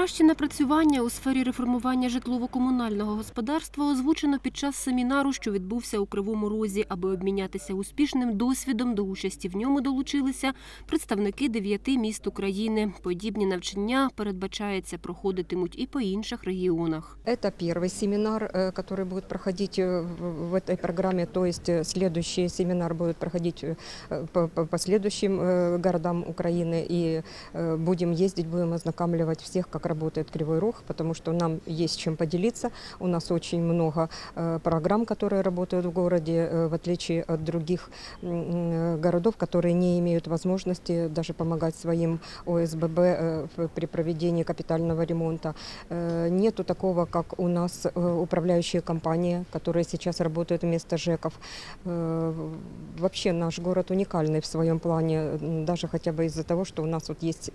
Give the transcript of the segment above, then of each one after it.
Найкращі напрацювання у сфері реформування житлово-комунального господарства озвучено під час семінару, що відбувся у Кривому Розі. Аби обмінятися успішним досвідом, до участі в ньому долучилися представники дев'яти міст України. Подібні навчання передбачається проходитимуть і по інших регіонах. Это первый семинар, э, который будет проходить э, в в этой программе, то есть э, следующий семинар будет проходить э, по, по- по следующим э, городам Украины, и э, будем ездить, будем ознакомливать всех, как работает Кривой Рог, потому что нам есть чем поделиться. У нас очень много э, программ, которые работают в городе, э, в отличие от других городов, которые не имеют возможности даже помогать своим ОСББ э, при проведении капитального ремонта. Нету такого, как у нас управляющие компании, которые сейчас работают вместо ЖЭКов. Вообще наш город уникальный в своем плане, даже хотя бы из-за того, что у нас вот есть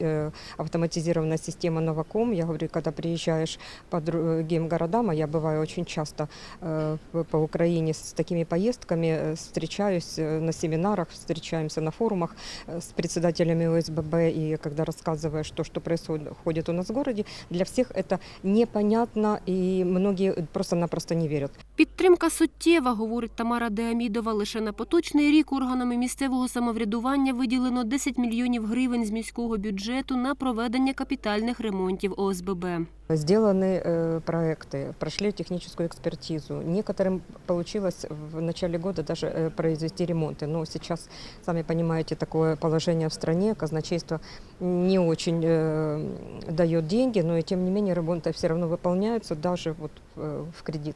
автоматизированная система Новаком. Я говорю, когда приезжаешь по другим городам, а я бываю очень часто э, по- по Украине с такими поездками, э, встречаюсь э, на семинарах, встречаемся на форумах э, с председателями ОСББ, и когда рассказываешь то, что происходит у нас в городе, для всех это непонятно, и многие просто-напросто не верят. Підтримка суттєва, говорить Тамара Деамідова. Лише на поточний рік органами місцевого самоврядування виділено 10 мільйонів гривень з міського бюджету на проведення капітальних ремонтів ОСББ. Сделаны э, проекты, прошли техническую экспертизу. Некоторым получилось в начале года даже э, произвести ремонты. Но сейчас, сами понимаете, такое положение в стране, казначейство не очень э, дает деньги, но и тем не менее ремонты все равно выполняются даже вот э, в кредит.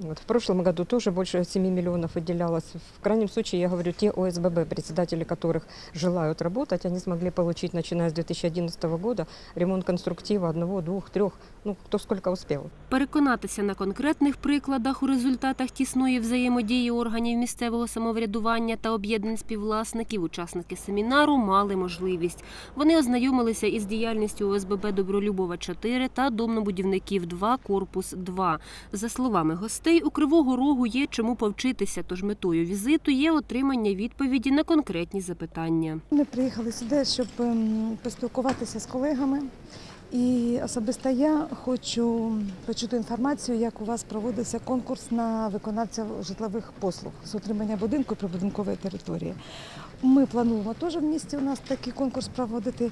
Вот в прошлом году тоже больше 7 миллионов выделялось. В крайнем случае, я говорю, те ОСББ, председатели которых желают работать, они смогли получить, начиная с 2011 года, ремонт конструктива одного, двух, трех, ну, кто сколько успел. Переконатися на конкретних прикладах у результатах тісної взаємодії органів місцевого самоврядування та об'єднань співвласників учасники семінару мали можливість. Вони ознайомилися із діяльністю ОСББ Добролюбова 4 та Домнобудівників 2 корпус 2. За словами гостей, у Кривого Рогу є чому повчитися, тож метою візиту є отримання відповіді на конкретні запитання. Ми приїхали сюди, щоб ем, поспілкуватися з колегами. І особисто я хочу почути інформацію, як у вас проводився конкурс на виконавця житлових послуг з утримання будинку і прибудинкової території. Ми плануємо теж в місті у нас такий конкурс проводити.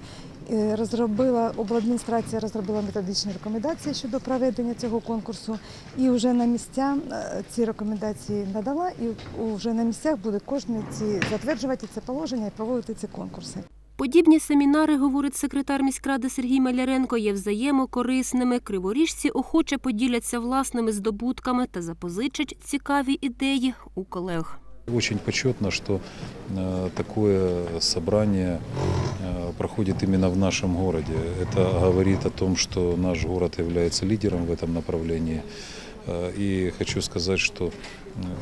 Е, Розробила обладміністрація розробила методичні рекомендації щодо проведення цього конкурсу. І вже на місця е, ці рекомендації надала, і вже на місцях буде кожен ці затверджувати це положення і проводити ці конкурси. Подібні семінари, говорить секретар міськради Сергій Маляренко, є взаємокорисними. Криворіжці охоче поділяться власними здобутками та запозичать цікаві ідеї у колег. Очень почетно, что э, такое собрание э, проходит именно в нашем городе. Это говорит о том, что наш город является лидером в этом направлении. Э, И хочу сказать, что э,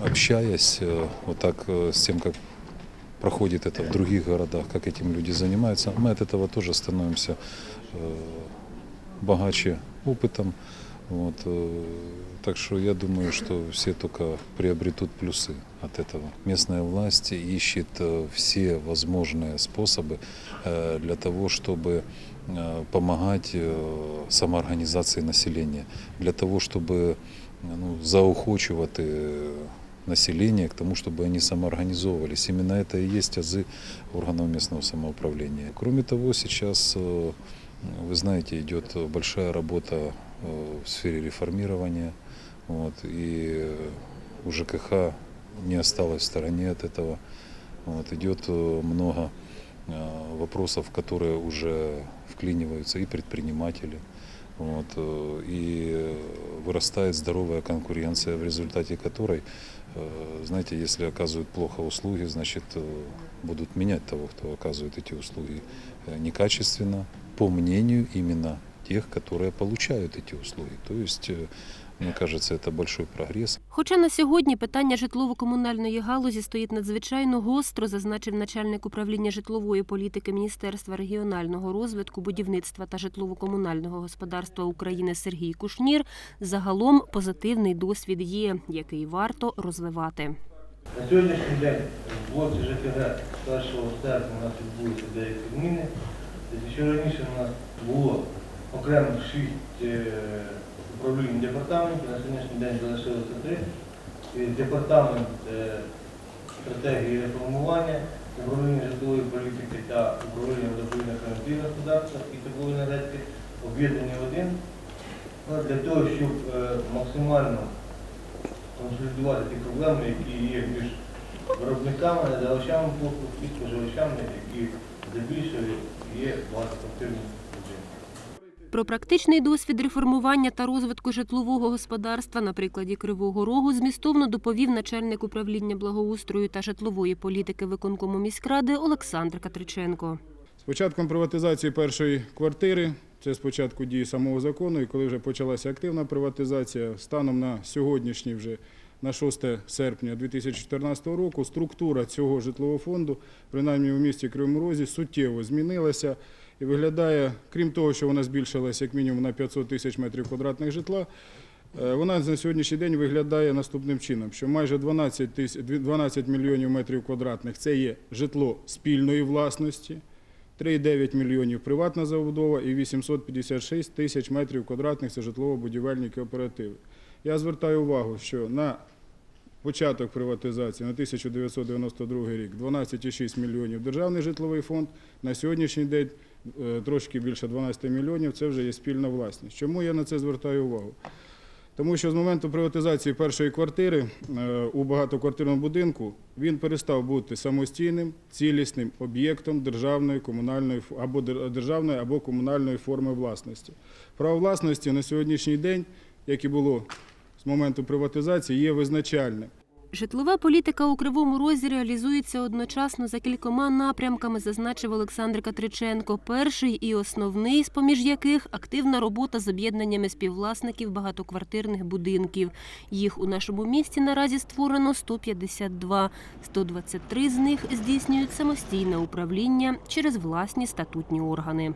общаясь э, вот так э, с тем, как проходит это в других городах, как этим люди занимаются, мы от этого тоже становимся э, богаче опытом. Вот, э, так что я думаю, что все только приобретут плюсы от этого. Местная власть ищет э, все возможные способы э, для того, чтобы э, помогать э, самоорганизации населения, для того, чтобы ну, заохочувати население к тому, чтобы они самоорганизовывались. Именно это и есть азы органов местного самоуправления. Кроме того, сейчас, э, вы знаете, идет большая работа э, в сфере реформирования. Вот, и э, у ЖКХ не осталось в стороне от этого. Вот, идет э, много э, вопросов, в которые уже вклиниваются и предприниматели. Вот, э, и э, вырастает здоровая конкуренция, в результате которой, э, знаете, если оказывают плохо услуги, значит, э, будут менять того, кто оказывает эти услуги э, некачественно, по мнению именно тех, которые получают эти услуги. То есть, э, мне кажется, это большой прогресс. Хоча на сьогодні питання житлово-комунальної галузі стоїть надзвичайно гостро, зазначив начальник управління житлової політики Міністерства регіонального розвитку, будівництва та житлово-комунального господарства України Сергій Кушнір. Загалом позитивний досвід є, який варто розвивати. На сьогоднішній день в блоці ЖКГ 1 серпня у нас відбулися деякі зміни. Тобто, Що раніше у нас було окремо шість е, управлінь департаментів, на сьогоднішній день залишилося три. Департамент е, стратегії реформування, управління житлової політики та управління водопровідних енергійного господарства і теплової енергетики об'єднані в один. Ну, Для того, щоб е, максимально консолідувати ті проблеми, які є між виробниками, надавачами послуг і споживачами, які здебільшого є багатоквартирні будинки. Про практичний досвід реформування та розвитку житлового господарства на прикладі Кривого Рогу змістовно доповів начальник управління благоустрою та житлової політики виконкому міськради Олександр Катриченко. З початком приватизації першої квартири, це спочатку дії самого закону, і коли вже почалася активна приватизація, станом на сьогоднішній вже на 6 серпня 2014 року структура цього житлового фонду, принаймні у місті Кривому Розі, суттєво змінилася і виглядає, крім того, що вона збільшилася як мінімум на 500 тисяч метрів квадратних житла, Е, Вона на сьогоднішній день виглядає наступним чином, що майже 12, тис- 12 мільйонів метрів квадратних це є житло спільної власності, 3,9 мільйонів приватна забудова і 856 тисяч метрів квадратних це житлово-будівельні кооперативи. Я звертаю увагу, що на початок приватизації на 1992 рік 12,6 мільйонів державний житловий фонд, на сьогоднішній день трошки більше 12 мільйонів це вже є спільна власність. Чому я на це звертаю увагу? Тому що з моменту приватизації першої квартири е, у багатоквартирному будинку він перестав бути самостійним, цілісним об'єктом державної, комунальної або державної або комунальної форми власності. Право власності на сьогоднішній день, як і було з моменту приватизації, є визначальним. Житлова політика у Кривому Розі реалізується одночасно за кількома напрямками, зазначив Олександр Катриченко. Перший і основний, з-поміж яких активна робота з об'єднаннями співвласників багатоквартирних будинків. Їх у нашому місті наразі створено 152. 123 з них здійснюють самостійне управління через власні статутні органи.